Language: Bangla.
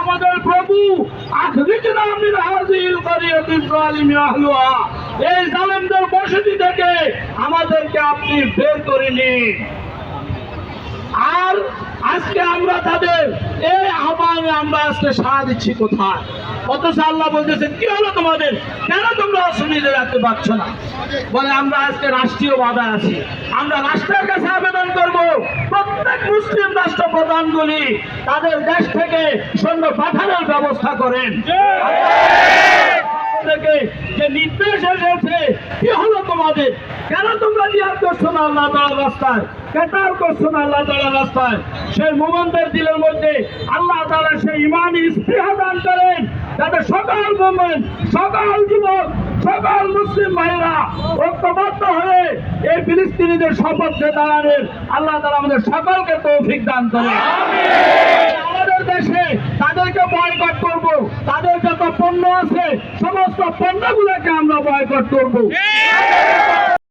আমাদের প্রভু এই জালেমদের বসতি থেকে আমাদেরকে আপনি বের করে নিন। আর আজকে আমরা তাদের এই আহ্বানে আমরা আজকে সাড়া দিচ্ছি কোথায়? অথচ আল্লাহ বলতেছেন কি হলো তোমাদের? কেন তোমরা অসুবিধা রাখতে পারছ না? বলে, আমরা আজকে রাষ্ট্রীয় বাধা আছি। আমরা রাষ্ট্রের কাছে মুসলিম রাষ্ট্র প্রধানগুলি তাদের দেশ থেকে সৈন্য পাঠানোর ব্যবস্থা করেন। থেকে যে নির্দেশ এসেছে কি হলো তোমাদের। কেন তোমরা জিহাদ করছ না আল্লাহ তাআলার রাস্তায়? কেটার করছ না আল্লাহ তাআলার রাস্তায়? সেই মোমেনদের দিলের মধ্যে আল্লাহ তাআলা সেই ইমানি স্পৃহা দান করেন। যাতে সকল মোমেন, সকল যুবক, সকল মুসলিম ভাইরা ঐক্যবদ্ধ হয়ে এই ফিলিস্তিনিদের সপক্ষে দাঁড়ানোর আল্লাহ তারা আমাদের সকলকে তৌফিক দান করে আমাদের দেশে তাদেরকে বয়কট করব, তাদের যত পণ্য আছে, সমস্ত পণ্যগুলোকে আমরা বয়কট করব।